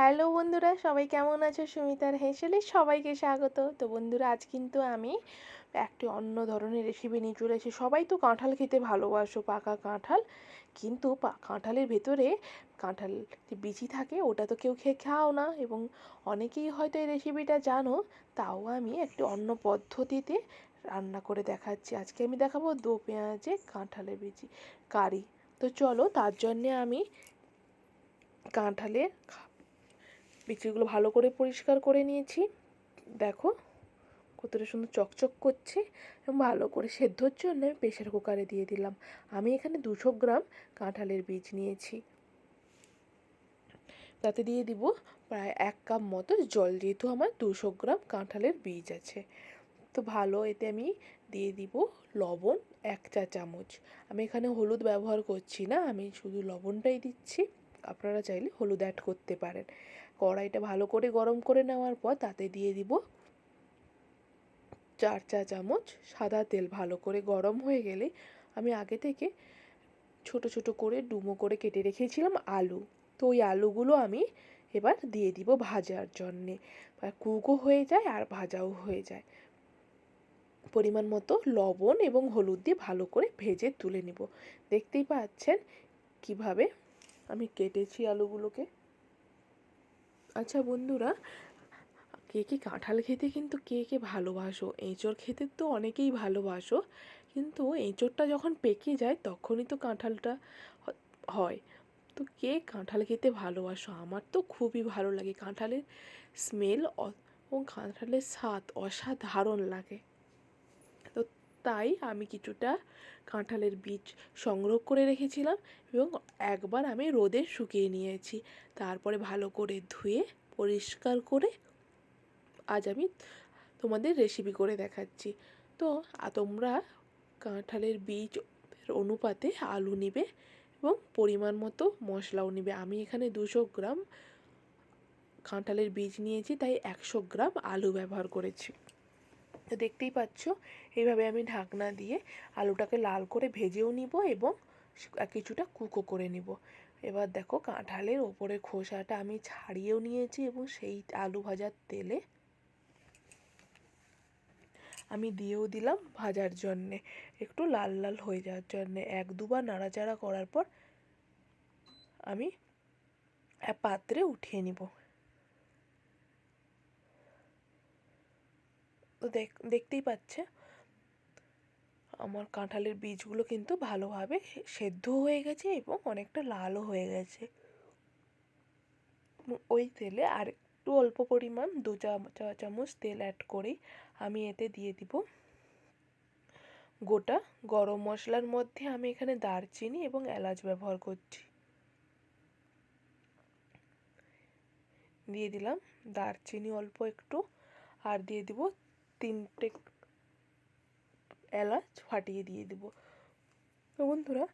Hello বন্ধুরা, সবাই কেমন আছো? সুমিতার হেসেলে সবাইকে স্বাগত। তো বন্ধুরা, আজ কিন্তু আমি একটি অন্য ধরনের রেসিপি নিয়ে চলে এসেছি। সবাই তো কাঁঠাল খেতে ভালোবাসো, পাকা কাঁঠাল। কিন্তু কাঁঠালের ভেতরে কাঁঠাল যে বিচি থাকে, ওটা তো কেউ খেয়ে খাও না। এবং অনেকেই হয়তো এই রেসিপিটা জানো, তাও আমি একটি অন্য পদ্ধতিতে রান্না করে দেখাচ্ছি। আজকে আমি দেখাবো দো পেঁয়াজে কাঁঠালের বিচি, কারি। তো চলো, তার জন্যে আমি কাঁঠালের বিচিগুলো ভালো করে পরিষ্কার করে নিয়েছি। দেখো, কতটা সুন্দর চকচক করছে এবং ভালো করে সেদ্ধর জন্য আমি প্রেশার কুকারে দিয়ে দিলাম। আমি এখানে দুশো গ্রাম কাঁঠালের বীজ নিয়েছি। তাতে দিয়ে দিব প্রায় এক কাপ মতো জল, যেহেতু আমার দুশো গ্রাম কাঁঠালের বীজ আছে। তো ভালো, এতে আমি দিয়ে দিব লবণ এক চা চামচ। আমি এখানে হলুদ ব্যবহার করছি না, আমি শুধু লবণটাই দিচ্ছি। আপনারা চাইলে হলুদ অ্যাড করতে পারেন। কড়াইটা ভালো করে গরম করে নেওয়ার পর তাতে দিয়ে দিব চার চা চামচ সাদা তেল ভালো করে গরম হয়ে গেলে আমি আগে থেকে ছোট ছোট করে ডুমো করে কেটে রেখেছিলাম আলু। তো ওই আলুগুলো আমি এবার দিয়ে দিব ভাজার জন্যে। কুকও হয়ে যায় আর ভাজাও হয়ে যায়। পরিমাণ মতো লবণ এবং হলুদ দিয়ে ভালো করে ভেজে তুলে নিব। দেখতেই পাচ্ছেন কীভাবে আমি কেটেছি আলুগুলোকে। আচ্ছা বন্ধুরা, কে কে কাঁঠাল খেতে কিন্তু কে কে ভালোবাসো? এঁচড় খেতে তো অনেকেই ভালোবাসো, কিন্তু এঁচড়টা যখন পেকে যায় তখনই তো কাঁঠালটা হয়। তো কে কাঁঠাল খেতে ভালোবাসো? আমার তো খুবই ভালো লাগে। কাঁঠালের স্মেল ও কাঁঠালের স্বাদ অসাধারণ লাগে। তাই আমি কিছুটা কাঁঠালের বীজ সংগ্রহ করে রেখেছিলাম এবং একবার আমি রোদে শুকিয়ে নিয়েছি। তারপরে ভালো করে ধুয়ে, পরিষ্কার করে আজ আমি তোমাদের রেসিপি করে দেখাচ্ছি। তো তোমরা কাঁঠালের বীজ অনুপাতে আলু নিবে এবং পরিমাণ মতো মশলাও নিবে। আমি এখানে দুশো গ্রাম কাঁঠালের বীজ নিয়েছি, তাই একশো গ্রাম আলু ব্যবহার করেছি। তো দেখতেই পাচ্ছ, এইভাবে আমি ঢাকনা দিয়ে আলুটাকে লাল করে ভেজেও নিব এবং কিছুটা কুকো করে নিব। এবার দেখো কাঁঠালের ওপরে খোসাটা আমি ছাড়িয়েও নিয়েছি এবং সেই আলু ভাজার তেলে আমি দিয়েও দিলাম ভাজার জন্যে। একটু লাল লাল হয়ে যাওয়ার জন্যে। এক দুবার নাড়াচাড়া করার পর আমি পাত্রে উঠিয়ে নিব। তো দেখতেই পাচ্ছে। আমার কাঁঠালের বীজগুলো কিন্তু ভালোভাবে সেদ্ধ হয়ে গেছে এবং অনেকটা লালও হয়ে গেছে। ওই তেলে আর একটু অল্প পরিমাণ দু চা চামচ তেল অ্যাড করেই আমি এতে দিয়ে দিব। গোটা গরম মশলার মধ্যে আমি এখানে দারচিনি এবং এলাচ ব্যবহার করছি। দিয়ে দিলাম দারচিনি অল্প একটু আর দিয়ে দিব তিনটে এলাচ ফাটিয়ে দিয়ে দেবো। তো বন্ধুরা,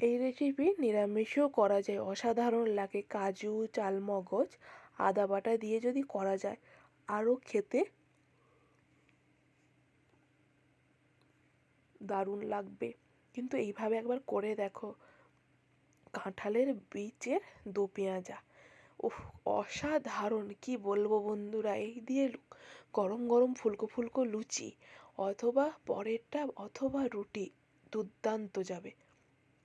এই রেসিপি নিরামিষও করা যায়। অসাধারণ লাগে। কাজু, চালমগজ, আদা বাটা দিয়ে যদি করা যায়, আরও খেতে দারুণ লাগবে। কিন্তু এইভাবে একবার করে দেখো। কাঁঠালের বীজের দো পেঁয়াজা। উফ, অসাধারণ। কি বলব বন্ধুরা, এই দিয়ে গরম গরম ফুলকো ফুলকো লুচি, অথবা পরেরটা, অথবা রুটি, দুর্দান্ত যাবে।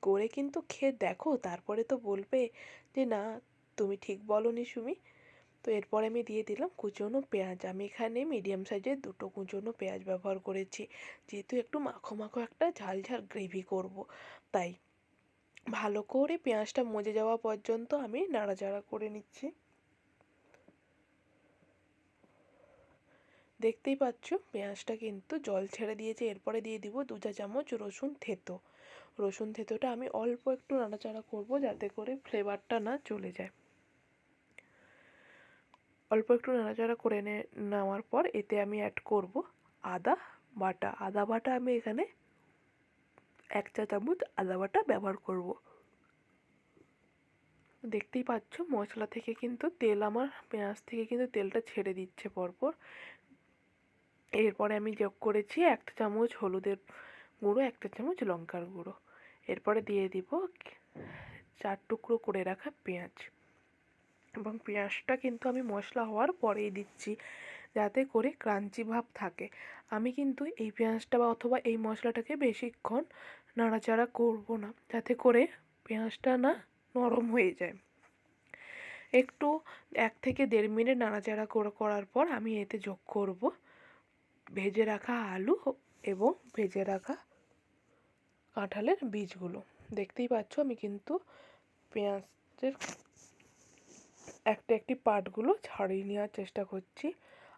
করে কিন্তু খেয়ে দেখো, তারপরে তো বলবে যে, না, তুমি ঠিক বলনি সুমি। তো এরপরে আমি দিয়ে দিলাম কুচনো পেঁয়াজ। আমি এখানে মিডিয়াম সাইজের দুটো কুচনো পেঁয়াজ ব্যবহার করেছি। যেহেতু একটু মাখো মাখো একটা ঝাল ঝাল গ্রেভি করব, তাই। ভালো করে পেঁয়াজটা মজে যাওয়া পর্যন্ত আমি নাড়াচাড়া করে নিচ্ছি। দেখতেই পাচ্ছ, পেঁয়াজটা কিন্তু জল ছেড়ে দিয়েছে। এরপরে দিয়ে দিব দু চা চামচ রসুন থেতো। রসুন থেতোটা আমি অল্প একটু নাড়াচাড়া করব যাতে করে ফ্লেভারটা না চলে যায়। অল্প একটু নাড়াচাড়া করে নেওয়ার পর এতে আমি অ্যাড করব আদা বাটা। আদা বাটা আমি এখানে এক চা চামচ আদা বাটা ব্যবহার করব। দেখতেই পাচ্ছ, মশলা থেকে কিন্তু তেল, আমার পেঁয়াজ থেকে কিন্তু তেলটা ছেড়ে দিচ্ছে পরপর। এরপরে আমি যোগ করেছি একটা চামচ হলুদের গুঁড়ো একটা চামচ লঙ্কার গুঁড়ো। এরপরে দিয়ে দিব চার টুকরো করে রাখা পেঁয়াজ। এবং পেঁয়াজটা কিন্তু আমি মশলা হওয়ার পরেই দিচ্ছি। যাতে করে ক্রাঞ্চি ভাব থাকে। আমি কিন্তু এই পেঁয়াজটা বা অথবা এই মশলাটাকে বেশিক্ষণ নাড়াচাড়া করব না, যাতে করে পেঁয়াজটা না নরম হয়ে যায়। একটু এক থেকে দেড় মিনিট নাড়াচাড়া করে, করার পর আমি এতে যোগ করব ভেজে রাখা আলু এবং ভেজে রাখা কাঁঠালের বীজগুলো। দেখতেই পাচ্ছ আমি কিন্তু পেঁয়াজের একটা একটি পার্টগুলো ছাড়িয়ে নেওয়ার চেষ্টা করছি।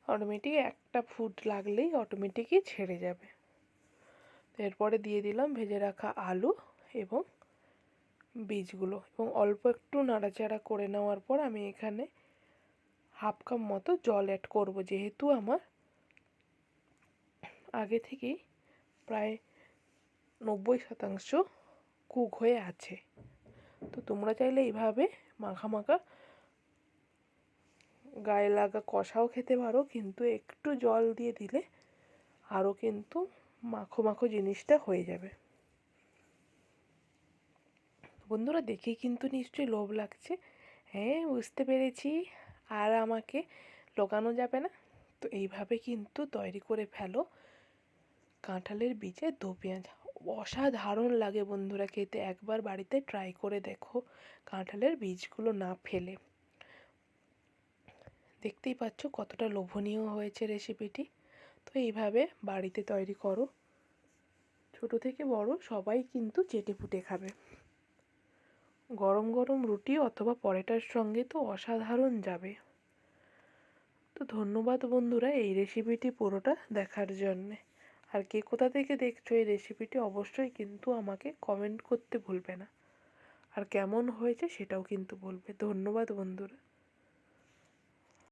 অটোমেটিক একটা ফুট লাগলেই অটোমেটিকই ছেড়ে যাবে। এরপরে দিয়ে দিলাম ভেজে রাখা আলু এবং বীজগুলো এবং অল্প একটু নাড়াচাড়া করে নেওয়ার পর আমি এখানে হাফ কাপ মতো জল অ্যাড করব, যেহেতু আমার আগে থেকেই প্রায় নব্বই শতাংশ কুক হয়ে আছে। তো তোমরা চাইলে এইভাবে মাখা মাখা গায়ে লাগা কষাও খেতে পারো, কিন্তু একটু জল দিয়ে দিলে আরও কিন্তু মাখো মাখো জিনিসটা হয়ে যাবে। বন্ধুরা দেখেই কিন্তু নিশ্চয়ই লোভ লাগছে। হ্যাঁ বুঝতে পেরেছি। আর আমাকে লোকানো যাবে না? তো এইভাবে কিন্তু তৈরি করে ফেলো। কাঁঠালের বীজে দো পেঁয়াজ। অসাধারণ লাগে বন্ধুরা খেতে। একবার বাড়িতে ট্রাই করে দেখো কাঁঠালের বীজগুলো না ফেলে। দেখতেই পাচ্ছ কতটা লোভনীয় হয়েছে রেসিপিটি তো এইভাবে বাড়িতে তৈরি করো। ছোট থেকে বড় সবাই কিন্তু চেটে ফুটে খাবে। গরম গরম রুটি অথবা পরোটার সঙ্গে তো অসাধারণ যাবে। তো ধন্যবাদ বন্ধুরা এই রেসিপিটি পুরোটা দেখার জন্যে। আর কে কোথা থেকে দেখছ এই রেসিপিটি অবশ্যই কিন্তু আমাকে কমেন্ট করতে ভুলবে না। আর কেমন হয়েছে সেটাও কিন্তু বলবে। ধন্যবাদ বন্ধুরা।